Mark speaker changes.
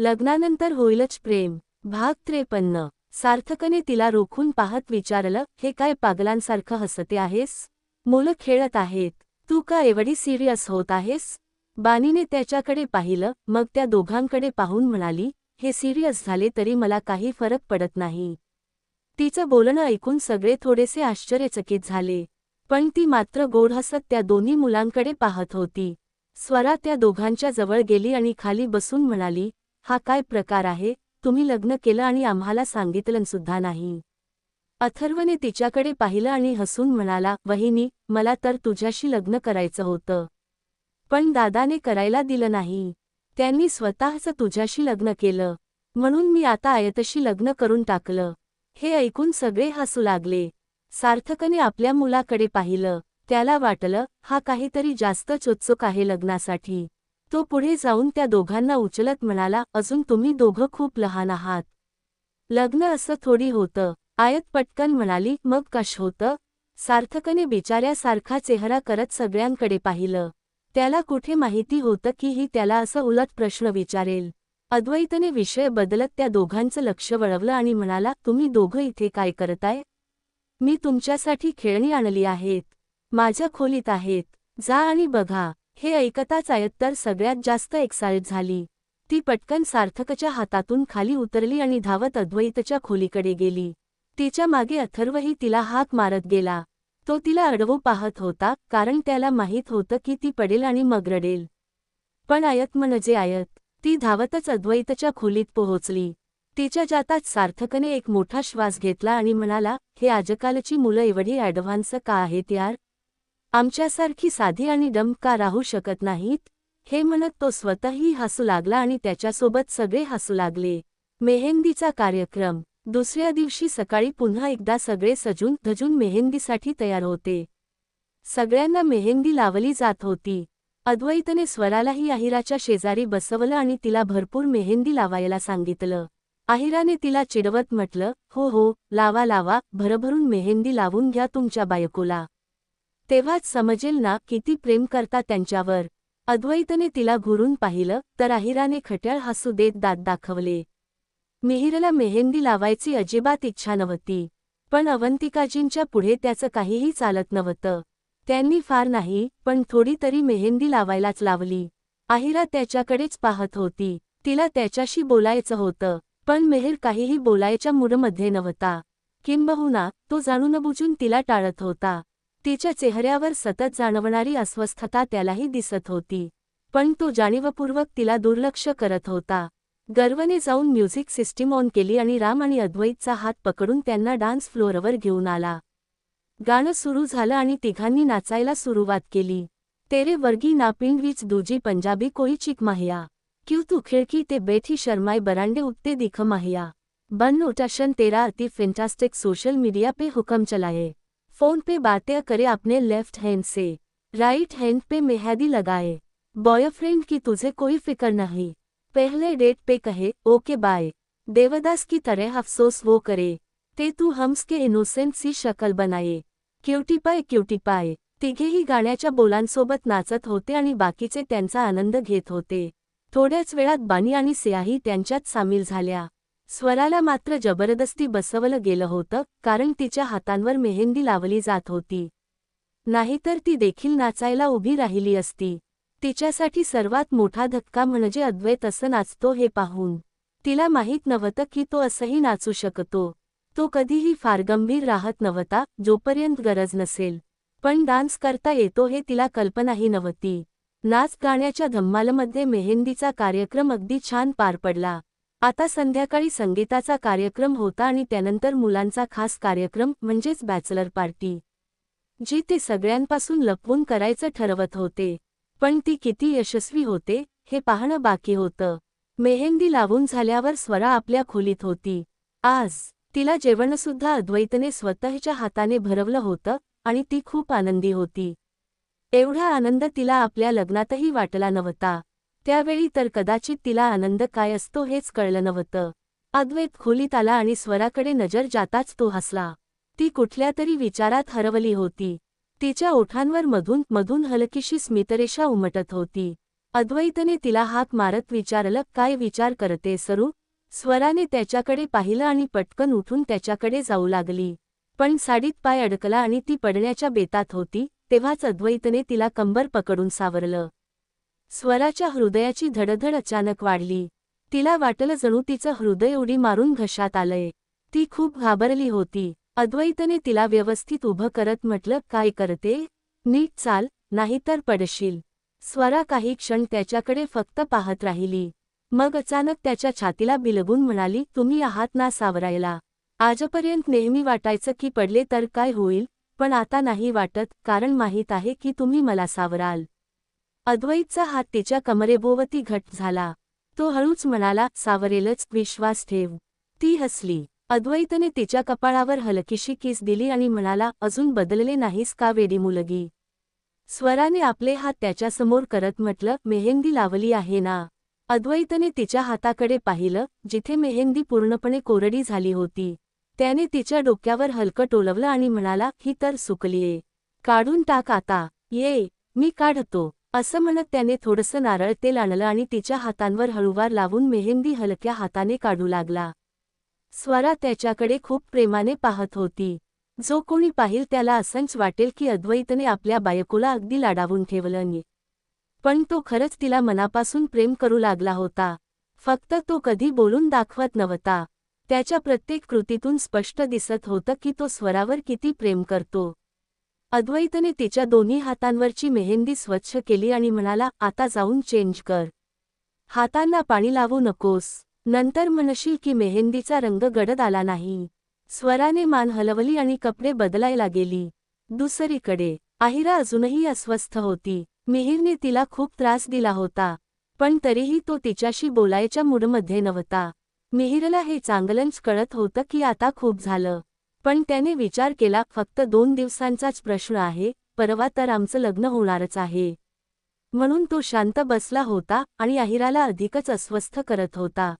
Speaker 1: लग्नानंतर होईलच प्रेम. भाग त्रेपन्न. सार्थकने तिला रोखून पाहत विचारलं हे काय पागलांसारखं हसते आहेस? मुलं खेळत आहेत. तू का एवढी सिरियस होत आहेस? बानीने त्याच्याकडे पाहिलं मग त्या दोघांकडे पाहून म्हणाली हे सिरियस झाले तरी मला काही फरक पडत नाही. तिचं बोलणं ऐकून सगळे थोडेसे आश्चर्यचकित झाले. पण ती मात्र गोड हसत त्या दोन्ही मुलांकडे पाहत होती. स्वरा त्या दोघांच्या जवळ गेली आणि खाली बसून म्हणाली हा काय प्रकार आहे? तुम्ही लग्न केलं आणि आम्हाला सांगितलं सुद्धा नाही. अथर्वने तिच्याकडे पाहिलं आणि हसून म्हणाला वहिनी मला तर तुझ्याशी लग्न करायचं होतं. पण दादाने करायला दिलं नाही. त्यांनी स्वतःच तुझ्याशी लग्न केलं. म्हणून मी आता आयतशी लग्न करून टाकलं. हे ऐकून सगळे हसू लागले. सार्थकने आपल्या मुलाकडे पाहिलं. त्याला वाटलं हा काहीतरी जास्तच उत्सुक आहे लग्नासाठी. तो पुढे जाऊन त्या दोघांना उचलत म्हणाला अजून तुम्ही दोघं खूप लहान आहात. लग्न असं थोडी होतं. आयत पटकन म्हणाली मग कश होतं? सार्थकने बिचाऱ्यासारखा चेहरा करत सगळ्यांकडे पाहिलं. त्याला कुठे माहिती होतं की ही त्याला असं उलट प्रश्न विचारेल? अद्वैतने विषय बदलत त्या दोघांचं लक्ष वळवलं आणि म्हणाला तुम्ही दोघं इथे काय करताय? मी तुमच्यासाठी खेळणी आणली आहेत. माझ्या खोलीत आहेत. जा आणि बघा. हे ऐकताच आयत्तर सगळ्यात जास्त एक्साइट झाली. ती पटकन सार्थकच्या हातातून खाली उतरली आणि धावत अद्वैतच्या खोलीकडे गेली. तिच्यामागे अथर्वही तिला हाक मारत गेला. तो तिला अडवू पाहत होता कारण त्याला माहीत होतं की ती पडेल आणि मग रडेल. पण आयत म्हणजे आयत ती धावतच अद्वैतच्या खोलीत पोहोचली. तिच्या जातात सार्थकने एक मोठा श्वास घेतला आणि म्हणाला हे आजकालची मुलं एवढी ॲडव्हान्स का आहेत यार? आमच्यासारखी साधी आणि डम का राहू शकत नाहीत. हे म्हणत तो स्वतःही हसू लागला आणि त्याच्यासोबत सगळे हसू लागले. मेहेंदीचा कार्यक्रम. दुसऱ्या दिवशी सकाळी पुन्हा एकदा सगळे सजून धजून मेहेंदीसाठी तयार होते. सगळ्यांना मेहेंदी लावली जात होती. अद्वैतने स्वरालाही आहिराच्या शेजारी बसवलं आणि तिला भरपूर मेहेंदी लावायला सांगितलं. आहिराने तिला चिडवत म्हटलं हो हो लावा लावा भरभरून मेहेंदी लावून घ्या तुमच्या बायकोला. तेव्हाच समजेल ना किती प्रेम करता त्यांच्यावर. अद्वैतने तिला घुरून पाहिलं तर आहिराने खट्याळ हसू देत दात दाखवले. मिहिरला मेहेंदी लावायची अजिबात इच्छा नव्हती. पण अवंतिकाजींच्या पुढे त्याचं काहीही चालत नव्हतं. त्यांनी फार नाही पण थोडी तरी मेहेंदी लावायलाच लावली. आहिरा त्याच्याकडेच पाहत होती. तिला त्याच्याशी बोलायचं होतं पण मेहेर काहीही बोलायच्या मूडमध्ये नव्हता. किंबहुना तो जाणून बुजून तिला टाळत होता. तिच्या चेहऱ्यावर सतत जाणवणारी अस्वस्थता त्यालाही दिसत होती. पण तो जाणीवपूर्वक तिला दुर्लक्ष करत होता. गर्वने जाऊन म्युझिक सिस्टीम ऑन केली आणि राम आणि अद्वैतचा हात पकडून त्यांना डान्स फ्लोअरवर घेऊन आला. गाणं सुरू झालं आणि तिघांनी नाचायला सुरुवात केली. तेरे वर्गी नापिंग दुजी दूजी पंजाबी कोई चिक माहिया. क्यू तू खिड़की ते बेथी शर्माई बरांडे उगते दिख माहिया. बन नोटाशन तेरा अति फेंटास्टिक सोशल मीडिया पे हुकम चलाये फोन पे बातें करे अपने लेफ्ट हैंड से। राइट हैंड पे मेहंदी लगाए। बॉयफ्रेंड की तुझे कोई फिक्र नहीं। पहले डेट पे कहे ओके बाय देवदास की तरह अफसोस वो करे। ते तू हम्स के इनोसेंट सी शकल बनाये क्युटी पाय क्युटी पाय तिघेही गाण्याच्या बोलांसोबत नाचत होते आणि बाकीचे त्यांचा आनंद घेत होते. थोड्याच वेळात बानी आणि सियाही त्यांच्यात सामील झाल्या. स्वराला मात्र जबरदस्ती बसवलं गेलं होतं कारण तिच्या हातांवर मेहेंदी लावली जात होती. नाहीतर ती देखील नाचायला उभी राहिली असती. तिच्यासाठी सर्वात मोठा धक्का म्हणजे अद्वैत असं नाचतो हे पाहून. तिला माहीत नव्हतं की तो असंही नाचू शकतो. तो कधीही फार गंभीर राहत नव्हता जोपर्यंत गरज नसेल. पण डान्स करता येतो हे तिला कल्पनाही नव्हती. नाच गाण्याच्या धम्मालमध्ये मेहेंदीचा कार्यक्रम अगदी छान पार पडला. आता संध्याकाळी संगीताचा कार्यक्रम होता आणि त्यानंतर मुलांचा खास कार्यक्रम म्हणजेच बॅचलर पार्टी जी ते सगळ्यांपासून लपवून करायचं ठरवत होते. पण ती किती यशस्वी होते हे पाहणं बाकी होतं. मेहेंदी लावून झाल्यावर स्वरा आपल्या खोलीत होती. आज तिला जेवणसुद्धा अद्वैतने स्वतःच्या हाताने भरवलं होतं आणि ती खूप आनंदी होती. एवढा आनंद तिला आपल्या लग्नातही वाटला नव्हता. त्यावेळी तर कदाचित तिला आनंद काय असतो हेच कळलं नव्हतं. अद्वैत खोलीत आला आणि स्वराकडे नजर जाताच तो हसला. ती कुठल्या तरी विचारात हरवली होती. तिच्या ओठांवर मधून मधून हलकीशी स्मितरेषा उमटत होती. अद्वैतने तिला हात मारत विचारलं काय विचार करते सरू? स्वराने त्याच्याकडे पाहिलं आणि पटकन उठून त्याच्याकडे जाऊ लागली. पण साडीत पाय अडकला आणि ती पडण्याच्या बेतात होती तेव्हाच अद्वैतने तिला कंबर पकडून सावरलं. स्वराच्या हृदयाची धडधड अचानक वाढली. तिला वाटलं जणू तिचं हृदय उडी मारून घशात आलंय. ती खूप घाबरली होती. अद्वैतने तिला व्यवस्थित उभं करत म्हटलं काय करते? नीट चाल नाहीतर पडशील. स्वरा काही क्षण त्याच्याकडे फक्त पाहत राहिली. मग अचानक त्याच्या छातीला बिलगून म्हणाली तुम्ही आहात ना सावरायला. आजपर्यंत नेहमी वाटायचं की पडले तर काय होईल पण आता नाही वाटत कारण माहीत आहे की तुम्ही मला सावराल. अद्वैतचा हात तिच्या कमरेभोवती घट झाला. तो हळूच म्हणाला सावरेलच विश्वास ठेव. ती हसली. अद्वैतने तिच्या कपाळावर हलकीशी किस दिली आणि म्हणाला अजून बदलले नाहीस का वेडी मुलगी? स्वराने आपले हात त्याच्यासमोर करत म्हटलं मेहेंदी लावली आहे ना? अद्वैतने तिच्या हाताकडे पाहिलं जिथे मेहेंदी पूर्णपणे कोरडी झाली होती. त्याने तिच्या डोक्यावर हलकं टोलवलं आणि म्हणाला ही तर सुकलीये. काढून टाक आता. ये मी काढतो. असं म्हणत त्याने थोडंसं नारळ तेल आणलं आणि तिच्या हातांवर हळूवार लावून मेहंदी हलक्या हाताने काढू लागला. स्वरा त्याच्याकडे खूप प्रेमाने पाहत होती. जो कोणी पाहिल त्याला असंच वाटेल की अद्वैतने आपल्या बायकोला अगदी लाडावून ठेवलं पण तो खरंच तिला मनापासून प्रेम करू लागला होता. फक्त तो कधी बोलून दाखवत नव्हता. त्याच्या प्रत्येक कृतीतून स्पष्ट दिसत होतं की तो स्वरावर किती प्रेम करतो. अद्वैतने तिच्या दोन्ही हातांवरची मेहंदी स्वच्छ केली आणि म्हणाला आता जाऊन चेंज कर. हातांना पाणी लावू नकोस. नंतर म्हणशील की मेहंदीचा रंग गडद आला नाही. स्वराने मान हलवली आणि कपडे बदलायला गेली. दुसरीकडे आहिरा अजूनही अस्वस्थ होती. मिहिरने तिला खूप त्रास दिला होता. पण तरीही तो तिच्याशी बोलायच्या मूडमध्ये नव्हता. मिहिरला हे चांगलंच कळत होतं की आता खूप झालं. पण त्याने विचार केला फक्त दोन दिवसांचाच प्रश्न आहे परवा तर आमचं लग्न होणारच आहे. म्हणून तो शांत बसला होता आणि आहिराला अधिकच अस्वस्थ करत होता.